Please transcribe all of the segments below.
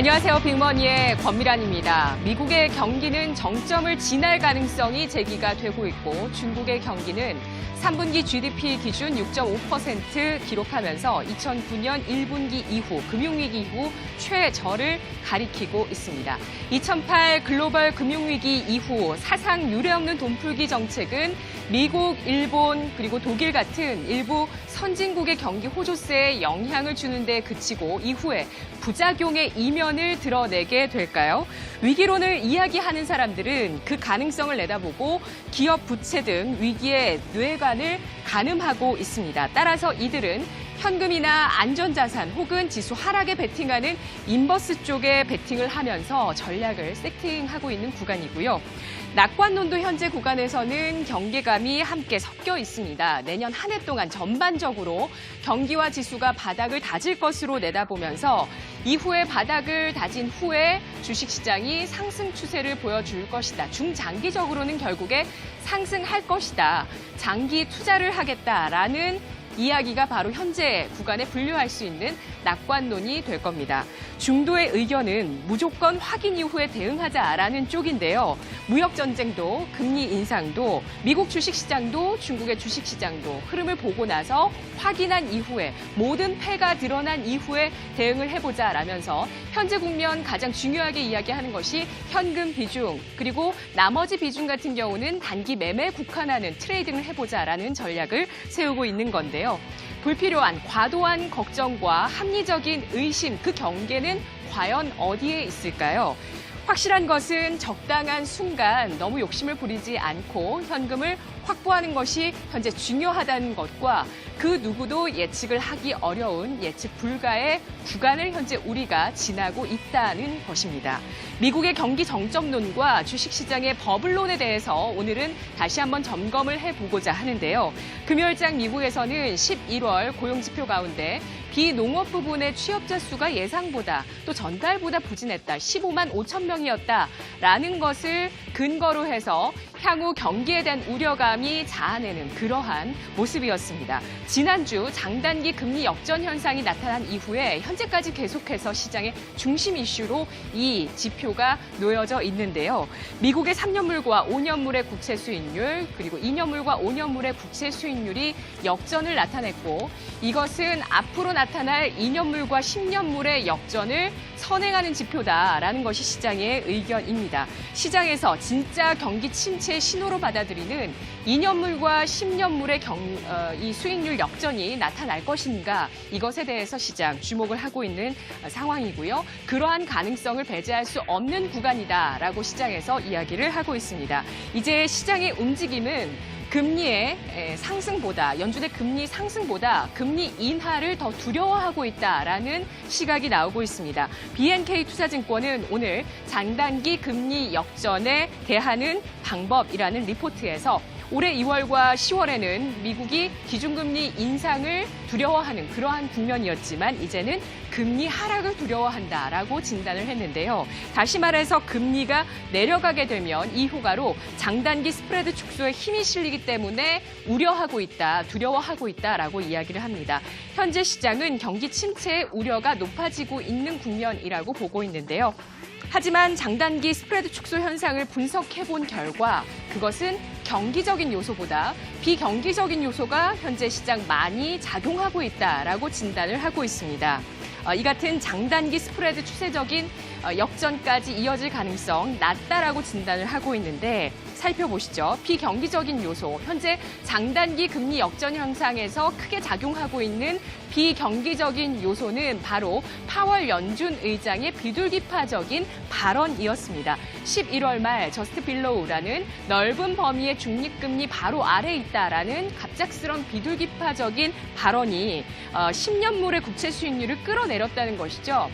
안녕하세요. 빅머니의 권미란입니다. 미국의 경기는 정점을 지날 가능성이 제기가 되고 있고 중국의 경기는 3분기 GDP 기준 6.5% 기록하면서 2009년 1분기 이후 금융위기 이후 최저를 가리키고 있습니다. 2008 글로벌 금융위기 이후 사상 유례없는 돈풀기 정책은 미국, 일본 그리고 독일 같은 일부 선진국의 경기 호조세에 영향을 주는 데 그치고 이후에 부작용의 이면 을 드러내게 될까요? 위기론을 이야기하는 사람들은 그 가능성을 내다보고 기업 부채 등 위기의 뇌관을 가늠하고 있습니다. 따라서 이들은 현금이나 안전자산 혹은 지수 하락에 베팅하는 인버스 쪽에 베팅을 하면서 전략을 세팅하고 있는 구간이고요. 낙관론도 현재 구간에서는 경계감이 함께 섞여 있습니다. 내년 한 해 동안 전반적으로 경기와 지수가 바닥을 다질 것으로 내다보면서 이후에 바닥을 다진 후에 주식시장이 상승 추세를 보여줄 것이다. 중장기적으로는 결국에 상승할 것이다. 장기 투자를 하겠다라는 이야기가 바로 현재 구간에 분류할 수 있는 낙관론이 될 겁니다. 중도의 의견은 무조건 확인 이후에 대응하자라는 쪽인데요. 무역 전쟁도 금리 인상도 미국 주식 시장도 중국의 주식 시장도 흐름을 보고 나서 확인한 이후에 모든 패가 드러난 이후에 대응을 해보자라면서 현재 국면 가장 중요하게 이야기하는 것이 현금 비중 그리고 나머지 비중 같은 경우는 단기 매매 국한하는 트레이딩을 해보자라는 전략을 세우고 있는 건데요. 불필요한 과도한 걱정과 합리적인 의심 그 경계는 과연 어디에 있을까요? 확실한 것은 적당한 순간 너무 욕심을 부리지 않고 현금을 확보하는 것이 현재 중요하다는 것과 그 누구도 예측을 하기 어려운 예측 불가의 구간을 현재 우리가 지나고 있다는 것입니다. 미국의 경기 정점론과 주식시장의 버블론에 대해서 오늘은 다시 한번 점검을 해보고자 하는데요. 금요일장 미국에서는 11월 고용지표 가운데 비농업 부분의 취업자 수가 예상보다 또 전달보다 부진했다. 15만 5천 명이었다라는 것을 근거로 해서 향후 경기에 대한 우려감이 자아내는 그러한 모습이었습니다. 지난주 장단기 금리 역전 현상이 나타난 이후에 현재까지 계속해서 시장의 중심 이슈로 이 지표가 놓여져 있는데요. 미국의 3년물과 5년물의 국채 수익률 그리고 2년물과 5년물의 국채 수익률이 역전을 나타냈고 이것은 앞으로 나타날 2년물과 10년물의 역전을 선행하는 지표다라는 것이 시장의 의견입니다. 시장에서 진짜 경기 침체의 신호로 받아들이는 2년물과 10년물의 경, 어, 이 수익률 역전이 나타날 것인가 이것에 대해서 시장 주목을 하고 있는 상황이고요. 그러한 가능성을 배제할 수 없는 구간이다라고 시장에서 이야기를 하고 있습니다. 이제 시장의 움직임은 금리의 상승보다 연준의 금리 상승보다 금리 인하를 더 두려워하고 있다라는 시각이 나오고 있습니다. BNK 투자증권은 오늘 장단기 금리 역전에 대하는 방법이라는 리포트에서 올해 2월과 10월에는 미국이 기준금리 인상을 두려워하는 그러한 국면이었지만 이제는 금리 하락을 두려워한다라고 진단을 했는데요. 다시 말해서 금리가 내려가게 되면 이 효과로 장단기 스프레드 축소에 힘이 실리기 때문에 우려하고 있다, 두려워하고 있다라고 이야기를 합니다. 현재 시장은 경기 침체의 우려가 높아지고 있는 국면이라고 보고 있는데요. 하지만 장단기 스프레드 축소 현상을 분석해 본 결과 그것은 경기적인 요소보다 비경기적인 요소가 현재 시장 많이 작용하고 있다라고 진단을 하고 있습니다. 어, 이 같은 장단기 스프레드 추세적인 어, 역전까지 이어질 가능성 낮다라고 진단을 하고 있는데 살펴보시죠. 비경기적인 요소, 현재 장단기 금리 역전 현상에서 크게 작용하고 있는 비경기적인 요소는 바로 파월 연준 의장의 비둘기파적인 발언이었습니다. 11월 말 저스트 빌로우라는 넓은 범위의 중립금리 바로 아래 있다라는 갑작스런 비둘기파적인 발언이 10년물의 어, 국채 수익률을 끌어내렸다는 것이죠.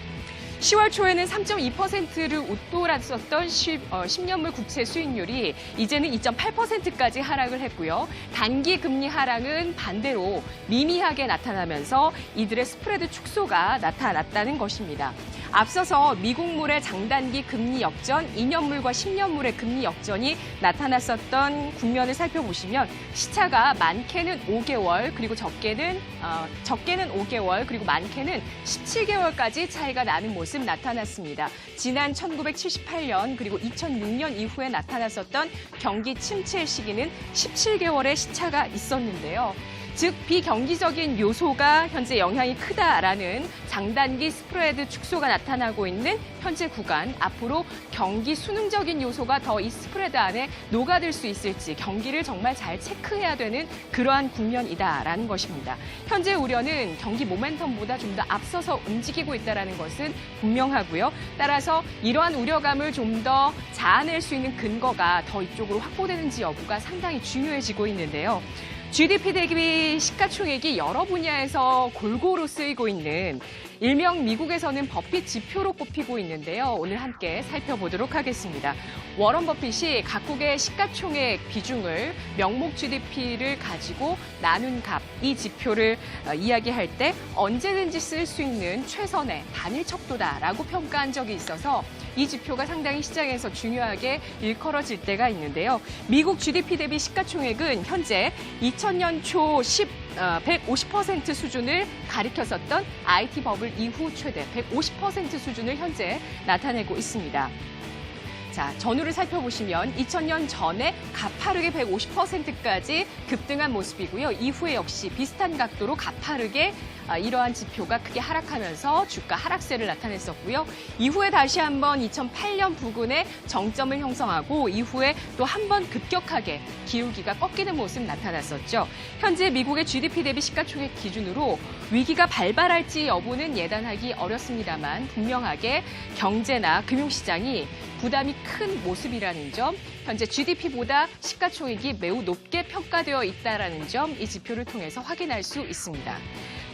10월 초에는 3.2%를 웃돌았었던 10, 어, 10년물 국채 수익률이 이제는 2.8%까지 하락을 했고요. 단기 금리 하락은 반대로 미미하게 나타나면서 이들의 스프레드 축소가 나타났다는 것입니다. 앞서서 미국물의 장단기 금리 역전, 2년물과 10년물의 금리 역전이 나타났었던 국면을 살펴보시면 시차가 많게는 5개월 그리고 적게는 어, 적게는 5개월 그리고 많게는 17개월까지 차이가 나는 모습. 나타났습니다. 지난 1978년 그리고 2006년 이후에 나타났었던 경기 침체 시기는 17개월의 시차가 있었는데요. 즉 비경기적인 요소가 현재 영향이 크다라는 장단기 스프레드 축소가 나타나고 있는 현재 구간 앞으로 경기 수능적인 요소가 더 이 스프레드 안에 녹아들 수 있을지 경기를 정말 잘 체크해야 되는 그러한 국면이다라는 것입니다. 현재 우려는 경기 모멘텀보다 좀 더 앞서서 움직이고 있다라는 것은 분명하고요. 따라서 이러한 우려감을 좀 더 자아낼 수 있는 근거가 더 이쪽으로 확보되는지 여부가 상당히 중요해지고 있는데요. GDP 대비 시가총액이 여러 분야에서 골고루 쓰이고 있는 일명 미국에서는 버핏 지표로 꼽히고 있는데요. 오늘 함께 살펴보도록 하겠습니다. 워런 버핏이 각국의 시가총액 비중을 명목 GDP를 가지고 나눈 값, 이 지표를 어, 이야기할 때 언제든지 쓸 수 있는 최선의 단일 척도다라고 평가한 적이 있어서 이 지표가 상당히 시장에서 중요하게 일컬어질 때가 있는데요. 미국 GDP 대비 시가총액은 현재 2000년 초 10, 어, 150% 수준을 가리켰었던 IT 버블 이후 최대 150% 수준을 현재 나타내고 있습니다. 자, 전후를 살펴보시면 2000년 전에 가파르게 150%까지 급등한 모습이고요. 이후에 역시 비슷한 각도로 가파르게 아, 이러한 지표가 크게 하락하면서 주가 하락세를 나타냈었고요. 이후에 다시 한번 2008년 부근에 정점을 형성하고 이후에 또 한 번 급격하게 기울기가 꺾이는 모습 나타났었죠. 현재 미국의 GDP 대비 시가총액 기준으로 위기가 발발할지 여부는 예단하기 어렵습니다만 분명하게 경제나 금융시장이 부담이 큰 모습이라는 점, 현재 GDP보다 시가총액이 매우 높게 평가되어 있다라는 점, 이 지표를 통해서 확인할 수 있습니다.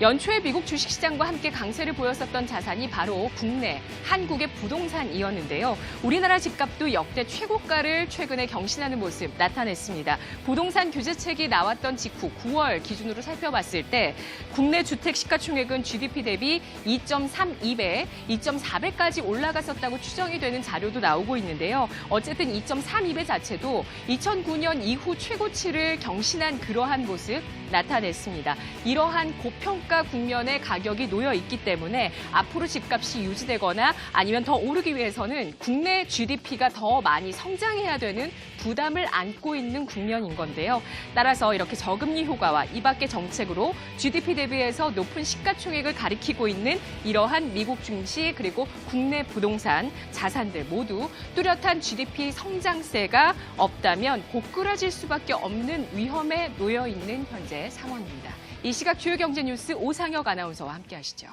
연초에 미국 주식시장과 함께 강세를 보였었던 자산이 바로 국내 한국의 부동산이었는데요. 우리나라 집값도 역대 최고가를 최근에 경신하는 모습 나타냈습니다. 부동산 규제책이 나왔던 직후 9월 기준으로 살펴봤을 때 국내 주택 시가총액은 GDP 대비 2.32배, 2.4배까지 올라갔었다고 추정이 되는 자료도 나오고 있는데요. 어쨌든 2.32배 자체도 2009년 이후 최고치를 경신한 그러한 모습 나타냈습니다. 이러한 고평가 국면에 가격이 놓여 있기 때문에 앞으로 집값이 유지되거나 아니면 더 오르기 위해서는 국내 GDP가 더 많이 성장해야 되는 부담을 안고 있는 국면인 건데요. 따라서 이렇게 저금리 효과와 이 밖의 정책으로 GDP 대비해서 높은 시가총액을 가리키고 있는 이러한 미국 증시 그리고 국내 부동산 자산들 모두 뚜렷한 GDP 성장세가 없다면 고꾸라질 수밖에 없는 위험에 놓여 있는 현재 상황입니다. 이 시각 주요 경제 뉴스 오상혁 아나운서와 함께 하시죠.